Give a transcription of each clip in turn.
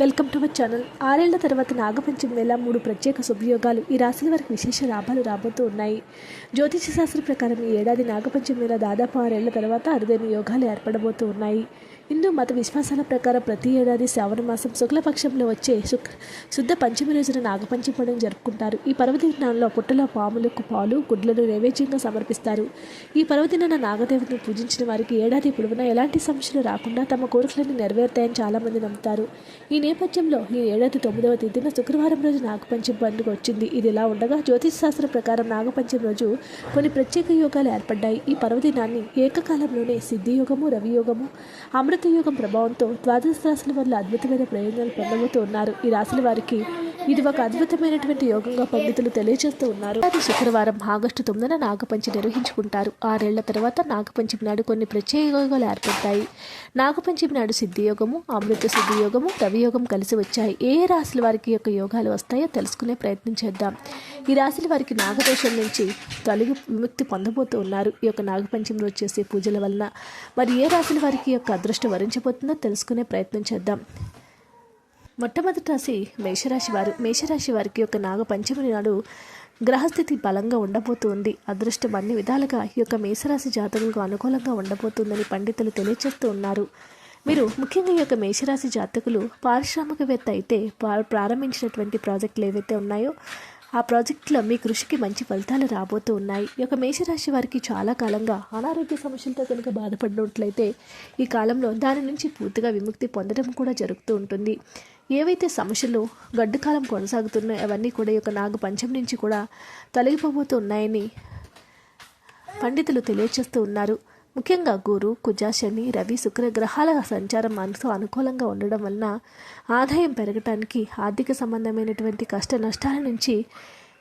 Welcome to my channel. ఆరేళ్ళ తర్వాత నాగపంచమి వేళ మూడు ప్రత్యేక శుభయోగాలు. ఈ రాశుల వారికి విశేష లాభాలు రాబోతూ ఉన్నాయి. జ్యోతిష శాస్త్ర ప్రకారం ఈ ఏడాది నాగపంచమి వేళ దాదాపు ఆరేళ్ళ తర్వాత అరుదైన యోగాలు ఏర్పడబోతూ ఉన్నాయి. హిందూ మత విశ్వాసాల ప్రకారం ప్రతి ఏడాది శ్రావణ మాసం శుక్లపక్షంలో వచ్చే శుక్ర శుద్ధ పంచమి రోజున నాగపంచమడం జరుపుకుంటారు. ఈ పర్వదినాల్లో పుట్టలో పాములకు పాలు గుడ్లను నైవేద్యంగా సమర్పిస్తారు. ఈ పర్వదినాన నాగదేవతను పూజించిన వారికి ఏడాది పొడవునా ఎలాంటి సమస్యలు రాకుండా తమ కోరికలను నెరవేరుతాయని చాలామంది నమ్ముతారు. ఈ నేపథ్యంలో ఈ ఏడాది తొమ్మిదవ తేదీన శుక్రవారం రోజు నాగపంచమి పండుగ వచ్చింది. ఇది ఇలా ఉండగా జ్యోతిష్ శాస్త్రం ప్రకారం నాగపంచమి రోజు కొన్ని ప్రత్యేక యోగాలు ఏర్పడ్డాయి. ఈ పర్వదినాన్ని ఏకకాలంలోనే సిద్ధి యోగము రవి యోగము అమృత యోగం ప్రభావంతో ద్వాదశ రాశుల వల్ల అద్భుతమైన ప్రయోజనాలు పొందబోతూ ఉన్నారు. ఈ రాశుల వారికి ఇది ఒక అద్భుతమైనటువంటి యోగంగా పండితులు తెలియజేస్తూ ఉన్నారు. అది శుక్రవారం ఆగస్టు తొమ్మిదిన నాగపంచి నిర్వహించుకుంటారు. ఆరేళ్ళ తర్వాత నాగపంచమి నాడు కొన్ని ప్రత్యేక యోగాలు ఏర్పడతాయి. నాగపంచమి నాడు సిద్ధి యోగము అమృత సిద్ధి యోగము కలిసి వచ్చాయి. ఏ రాశుల వారికి యొక్క యోగాలు వస్తాయో తెలుసుకునే ప్రయత్నం చేద్దాం. ఈ రాశుల వారికి నాగదోషం నుంచి తొలగి విముక్తి పొందబోతూ ఉన్నారు. ఈ యొక్క నాగపంచమి రోజు చేసే పూజల వలన. మరి ఏ రాశుల వారికి యొక్క అదృష్టం వరించబోతుందో తెలుసుకునే ప్రయత్నం చేద్దాం. మొట్టమొదటి రాశి మేషరాశి వారు మేషరాశి వారికి యొక్క నాగ పంచమి నాడు గ్రహస్థితి బలంగా ఉండబోతుంది. అదృష్టం అన్ని విధాలుగా ఈ యొక్క మేషరాశి జాతకులకు అనుకూలంగా ఉండబోతుందని పండితులు తెలియజేస్తూ ఉన్నారు. మీరు ముఖ్యంగా ఈ యొక్క మేషరాశి జాతకులు పారిశ్రామికవేత్త అయితే ప్రారంభించినటువంటి ప్రాజెక్టులు ఏవైతే ఉన్నాయో ఆ ప్రాజెక్టులో మీ కృషికి మంచి ఫలితాలు రాబోతూ ఉన్నాయి. ఈ యొక్క మేషరాశి వారికి చాలా కాలంగా అనారోగ్య సమస్యలతో కనుక బాధపడినట్లయితే ఈ కాలంలో దాని నుంచి పూర్తిగా విముక్తి పొందడం కూడా జరుగుతూ ఉంటుంది. ఏవైతే సమస్యలు గడ్డకాలం కొనసాగుతున్నాయో అవన్నీ కూడా ఈ యొక్క నాగు పంచం నుంచి కూడా తొలగిపోబోతూ ఉన్నాయని పండితులు తెలియజేస్తూ ఉన్నారు. ముఖ్యంగా గురు కుజ శని రవి శుక్ర గ్రహాల సంచారం మనసు అనుకూలంగా ఉండడం వలన ఆదాయం పెరగటానికి ఆర్థిక సంబంధమైనటువంటి కష్ట నష్టాల నుంచి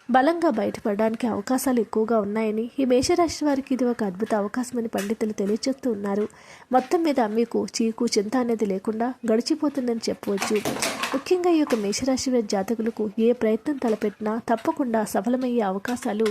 బలంగా బయటపడడానికి అవకాశాలు ఎక్కువగా ఉన్నాయని ఈ మేషరాశి వారికి ఇది ఒక అద్భుత అవకాశమని పండితులు తెలియజేస్తూ ఉన్నారు. మొత్తం మీద మీకు చీకు చింత అనేది లేకుండా గడిచిపోతుందని చెప్పవచ్చు. ముఖ్యంగా ఈ యొక్క మేషరాశి వారి జాతకులకు ఏ ప్రయత్నం తలపెట్టినా తప్పకుండా సఫలమయ్యే అవకాశాలు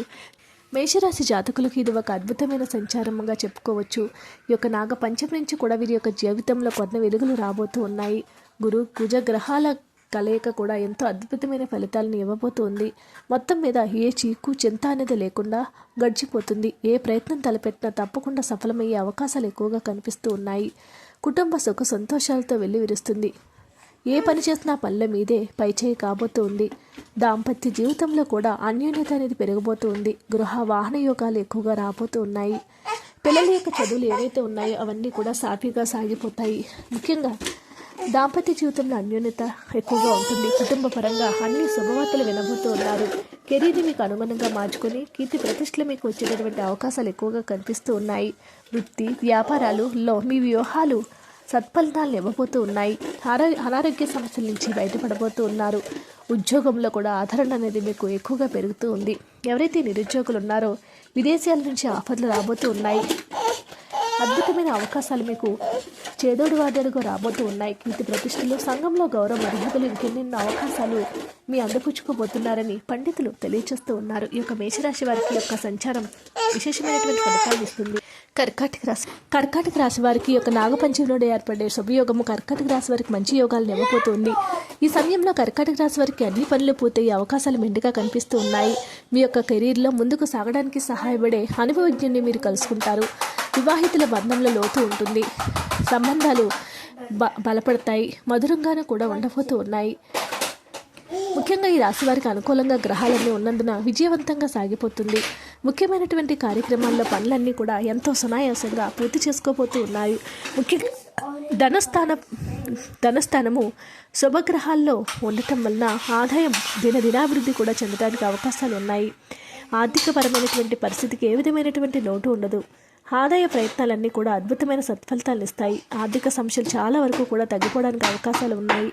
మేషరాశి జాతకులకు ఇది ఒక అద్భుతమైన సంచారంగా చెప్పుకోవచ్చు. ఈ యొక్క నాగపంచం నుంచి కూడా వీరి యొక్క జీవితంలో కొత్త వెలుగులు రాబోతూ ఉన్నాయి. గురు కుజ గ్రహాల కలయిక కూడా ఎంతో అద్భుతమైన ఫలితాలను ఇవ్వబోతోంది. మొత్తం మీద ఏ చీకు చింత అనేది లేకుండా గడిచిపోతుంది. ఏ ప్రయత్నం తలపెట్టినా తప్పకుండా సఫలమయ్యే అవకాశాలు ఎక్కువగా కనిపిస్తూ ఉన్నాయి. కుటుంబ సుఖ సంతోషాలతో వెళ్ళి విరుస్తుంది ఏ పని చేసినా పనుల మీదే పైచేయి కాబోతుంది. దాంపత్య జీవితంలో కూడా అన్యోన్యత అనేది పెరగబోతూ ఉంది గృహ వాహన యోగాలు ఎక్కువగా రాబోతూ ఉన్నాయి పిల్లల యొక్క చదువులు ఏవైతే ఉన్నాయో అవన్నీ కూడా సాఫీగా సాగిపోతాయి. ముఖ్యంగా దాంపత్య జీవితంలో అన్యోన్యత ఎక్కువగా ఉంటుంది. కుటుంబ పరంగా అన్ని శుభవార్తలు వినబోతూ ఉన్నారు. కెరీర్ని మీకు అనుగుణంగా మార్చుకొని కీర్తి ప్రతిష్టలు మీకు వచ్చేటటువంటి అవకాశాలు ఎక్కువగా కనిపిస్తూ ఉన్నాయి. వృత్తి వ్యాపారాలులో మీ వ్యూహాలు సత్ఫలితాలను ఇవ్వబోతూ ఉన్నాయి. ఆరో అనారోగ్య సమస్యల నుంచి బయటపడబోతూ ఉన్నారు. ఉద్యోగంలో కూడా ఆదరణ అనేది మీకు ఎక్కువగా పెరుగుతూ ఉంది. ఎవరైతే నిరుద్యోగులు ఉన్నారో విదేశాల నుంచి ఆఫర్లు రాబోతూ ఉన్నాయి. అద్భుతమైన అవకాశాలు మీకు చేదోడు వాదడుగా రాబోతూ ఉన్నాయి కీర్తి ప్రతిష్టలు సంఘంలో గౌరవ మర్యాదలు ఇంకెన్నెన్నో అవకాశాలు మీ అందపుచ్చుకోబోతున్నారని పండితులు తెలియచేస్తూ ఉన్నారు. ఈ యొక్క మేషరాశి వారికి యొక్క సంచారం విశేషమైనటువంటి ఫలితాలు ఇస్తుంది. కర్కాటక రాశి కర్కాటక రాశి వారికి యొక్క నాగపంచంలో ఏర్పడే శుభయోగము కర్కాటక రాశి వారికి మంచి యోగాలు ఇవ్వబోతోంది ఈ సమయంలో కర్కాటక రాశి వారికి అన్ని పనులు పూర్తయ్యే అవకాశాలు మెండుగా కనిపిస్తూ ఉన్నాయి. మీ యొక్క కెరీర్లో ముందుకు సాగడానికి సహాయపడే అనుభవజ్ఞుని మీరు కలుసుకుంటారు. వివాహితుల బంధంలో లోతు ఉంటుంది. సంబంధాలు బ బలపడతాయి మధురంగానూ కూడా ఉండబోతూ ఉన్నాయి. ముఖ్యంగా ఈ రాశి వారికి అనుకూలంగా గ్రహాలన్నీ ఉన్నందున విజయవంతంగా సాగిపోతుంది. ముఖ్యమైనటువంటి కార్యక్రమాల్లో పనులన్నీ కూడా ఎంతో సునాయాసంగా పూర్తి చేసుకోబోతూ ఉన్నాయి. ముఖ్యంగా ధనస్థాన ధనస్థానము శుభగ్రహాల్లో ఉండటం వలన ఆదాయం దినదినాభివృద్ధి కూడా చెందడానికి అవకాశాలు ఉన్నాయి. ఆర్థికపరమైనటువంటి పరిస్థితికి ఏ విధమైనటువంటి లోటు ఉండదు. ఆదాయ ప్రయత్నాలన్నీ కూడా అద్భుతమైన సత్ఫలితాలు ఇస్తాయి. ఆర్థిక సమస్యలు చాలా వరకు కూడా తగ్గిపోవడానికి అవకాశాలు ఉన్నాయి.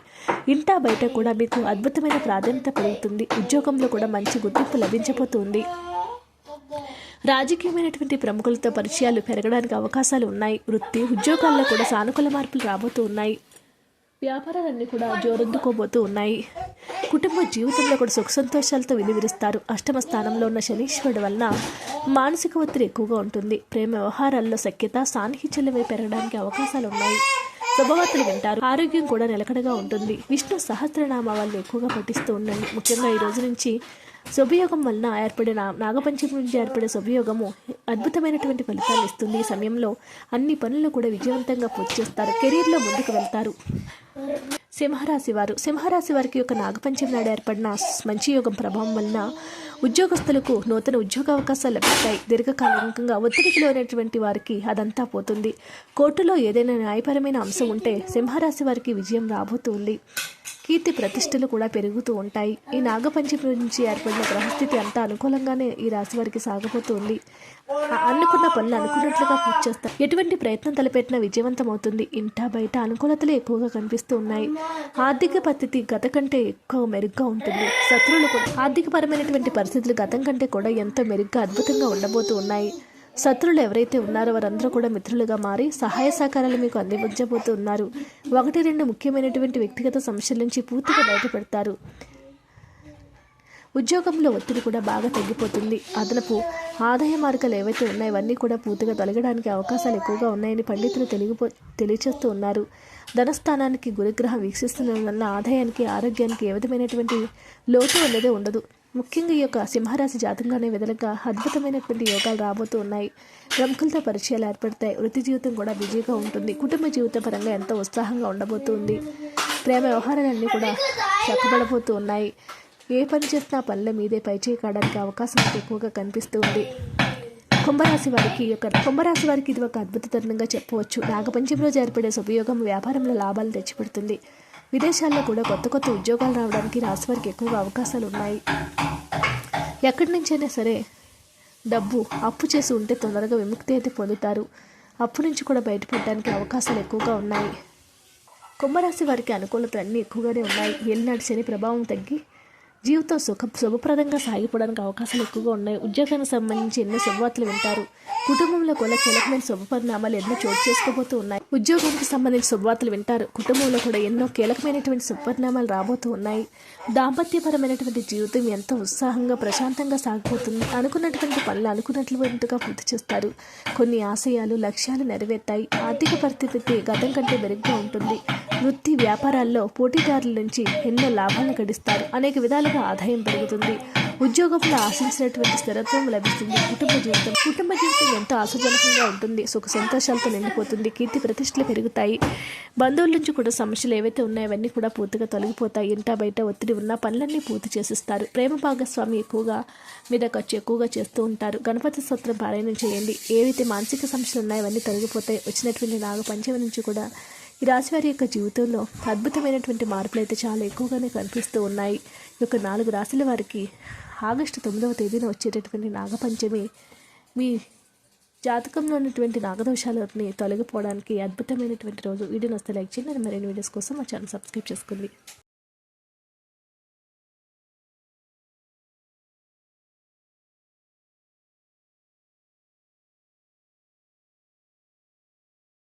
ఇంటా బయట కూడా మీకు అద్భుతమైన ప్రాధాన్యత పెరుగుతుంది. ఉద్యోగంలో కూడా మంచి గుర్తింపు లభించబోతుంది. రాజకీయమైనటువంటి ప్రముఖులతో పరిచయాలు పెరగడానికి అవకాశాలు ఉన్నాయి. వృత్తి ఉద్యోగాల్లో కూడా సానుకూల మార్పులు రాబోతూ ఉన్నాయి. వ్యాపారాలన్నీ కూడా జోరందుకోబోతూ ఉన్నాయి. కుటుంబ జీవితంలో కూడా సుఖ సంతోషాలతో విలువిరుస్తారు. అష్టమ స్థానంలో ఉన్న శనీశ్వరుడు వలన మానసిక ఒత్తిడి ఎక్కువగా ఉంటుంది. ప్రేమ వ్యవహారాల్లో సఖ్యత సాన్నిహిత్యాలపై పెరగడానికి అవకాశాలు ఉన్నాయి శుభవార్తలు వింటారు. ఆరోగ్యం కూడా నిలకడగా ఉంటుంది. విష్ణు సహస్రనామాలను ఎక్కువగా పఠిస్తూ ఉండండి ముఖ్యంగా ఈ రోజు నుంచి శుభయోగం వలన ఏర్పడిన నాగపంచమి నుంచి ఏర్పడే శుభయోగము అద్భుతమైనటువంటి ఫలితాలు ఇస్తుంది. ఈ సమయంలో అన్ని పనులను కూడా విజయవంతంగా పూర్తి చేస్తారు. కెరీర్లో ముందుకు వెళ్తారు. సింహరాశి వారు. సింహరాశి వారికి యొక్క నాగపంచమి నాడు ఏర్పడిన మంచి యోగం ప్రభావం వలన ఉద్యోగస్తులకు నూతన ఉద్యోగ అవకాశాలు లభిస్తాయి. దీర్ఘకాలికంగా ఒత్తిడికి లోనటువంటి వారికి అదంతా పోతుంది. కోర్టులో ఏదైనా న్యాయపరమైన అంశం ఉంటే సింహరాశి వారికి విజయం రాబోతుంది. కీర్తి ప్రతిష్టలు కూడా పెరుగుతూ ఉంటాయి. ఈ నాగపంచమి నుంచి ఏర్పడిన గ్రహస్థితి అంతా అనుకూలంగానే ఈ రాశి వారికి సాగబోతుంది. అనుకున్న పనులు అనుకున్నట్లుగా పూర్తి చేస్తారు ఎటువంటి ప్రయత్నం తలపెట్టినా విజయవంతం అవుతుంది ఇంటా బయట అనుకూలతలు ఎక్కువగా కనిపిస్తూ ఉన్నాయి. ఆర్థిక పరిస్థితి గత కంటే ఎక్కువ మెరుగ్గా ఉంటుంది. శత్రువులు కూడా ఆర్థికపరమైనటువంటి పరిస్థితులు గతం కంటే కూడా ఎంతో మెరుగ్గా అద్భుతంగా ఉండబోతూ ఉన్నాయి. శత్రులు ఎవరైతే ఉన్నారో వారందరూ కూడా మిత్రులుగా మారి సహాయ సహకారాలు మీకు అందించబోతూ ఉన్నారు. ఒకటి రెండు ముఖ్యమైనటువంటి వ్యక్తిగత సమస్యల నుంచి పూర్తిగా బయటపెడతారు. ఉద్యోగంలో ఒత్తిడి కూడా బాగా తగ్గిపోతుంది. అదనపు ఆదాయ మార్గాలు ఏవైతే ఉన్నాయో అవన్నీ కూడా పూర్తిగా తొలగడానికి అవకాశాలు ఎక్కువగా ఉన్నాయని పండితులు తెలియపో తెలియచేస్తూ ఉన్నారు. ధనస్థానానికి గురుగ్రహం వీక్షిస్తున్న ఆదాయానికి ఆరోగ్యానికి ఏ విధమైనటువంటి లోటు అనేది ఉండదు. ముఖ్యంగా ఈ యొక్క సింహరాశి జాతకంలోనే విధంగా అద్భుతమైనటువంటి యోగాలు రాబోతూ ఉన్నాయి. ప్రముఖులతో పరిచయాలు ఏర్పడతాయి. వృత్తి జీవితం కూడా బిజీగా ఉంటుంది. కుటుంబ జీవిత పరంగా ఎంతో ఉత్సాహంగా ఉండబోతుంది. ప్రేమ వ్యవహారాలన్నీ కూడా చక్కబడబోతూ ఉన్నాయి. ఏ పని చేసినా పనుల మీదే పైచేయి కావడానికి అవకాశం ఎక్కువగా కనిపిస్తూ ఉంది. కుంభరాశి వారికి యొక్క కుంభరాశి వారికి ఇది ఒక అద్భుత తరుణంగా చెప్పవచ్చు. నాగపంచంలో ఏర్పడే సుభయోగం వ్యాపారంలో లాభాలు తెచ్చిపెడుతుంది. విదేశాల్లో కూడా కొత్త కొత్త ఉద్యోగాలు రావడానికి రాశి వారికి ఎక్కువగా అవకాశాలు ఉన్నాయి. ఎక్కడి నుంచైనా సరే డబ్బు అప్పు చేసి ఉంటే తొందరగా విముక్తి అయితే పొందుతారు. అప్పు నుంచి కూడా బయటపడడానికి అవకాశాలు ఎక్కువగా ఉన్నాయి. కుంభరాశి వారికి అనుకూలతలు అన్నీ ఎక్కువగానే ఉన్నాయి. ఏలినాటి శని ప్రభావం తగ్గి జీవితం సుఖ శుభప్రదంగా సాగిపోవడానికి అవకాశాలు ఎక్కువగా ఉన్నాయి. ఉద్యోగానికి సంబంధించి ఎన్నో శుభవార్తలు వింటారు. కుటుంబంలో కూడా కీలకమైన శుభ పరిణామాలు ఎన్నో చోటు చేసుకోబోతూ ఉన్నాయి. ఉద్యోగానికి సంబంధించి శుభవార్తలు వింటారు. కుటుంబంలో కూడా ఎన్నో కీలకమైనటువంటి శుభపరిణామాలు రాబోతూ ఉన్నాయి. దాంపత్యపరమైనటువంటి జీవితం ఎంతో ఉత్సాహంగా ప్రశాంతంగా సాగిపోతుంది. అనుకున్నటువంటి పనులు అనుకున్నట్లుగా పూర్తి చేస్తారు. కొన్ని ఆశయాలు లక్ష్యాలు నెరవేర్తాయి. ఆర్థిక పరిస్థితి గతం కంటే మెరుగ్గా ఉంటుంది. వృత్తి వ్యాపారాల్లో పోటీదారుల నుంచి ఎన్నో లాభాలను గడిస్తారు. అనేక విధాలుగా ఆదాయం పెరుగుతుంది. ఉద్యోగంలో ఆశించినటువంటి స్థిరత్వం లభిస్తుంది. కుటుంబ జీవితం కుటుంబ జీవితం ఎంతో ఆశాజనకంగా ఉంటుంది. సుఖ సంతోషాలతో నిండిపోతుంది. కీర్తి ప్రతిష్టలు పెరుగుతాయి. బంధువుల నుంచి కూడా సమస్యలు ఏవైతే ఉన్నాయో అవన్నీ కూడా పూర్తిగా తొలగిపోతాయి. ఇంటా బయట ఒత్తిడి ఉన్న పనులన్నీ పూర్తి చేసిస్తారు. ప్రేమ భాగస్వామి ఎక్కువగా మీద ఖర్చు ఎక్కువగా చేస్తూ ఉంటారు. గణపతి స్తోత్రం పారాయణం చేయండి. ఏవైతే మానసిక సమస్యలు ఉన్నాయో అవన్నీ తొలగిపోతాయి. వచ్చినటువంటి నాగపంచమి నుంచి కూడా ఈ రాశివారి యొక్క జీవితంలో అద్భుతమైనటువంటి మార్పులు అయితే చాలా ఎక్కువగానే కనిపిస్తూ ఉన్నాయి. ఈ యొక్క నాలుగు రాశుల వారికి ఆగస్టు తొమ్మిదవ తేదీన వచ్చేటటువంటి నాగపంచమి మీ జాతకంలో ఉన్నటువంటి నాగదోషాలని తొలగిపోవడానికి అద్భుతమైనటువంటి రోజు. వీడియోని వస్తే లైక్ చేయండి మరిన్ని వీడియోస్ కోసం మా ఛానల్ సబ్స్క్రైబ్ చేసుకోండి.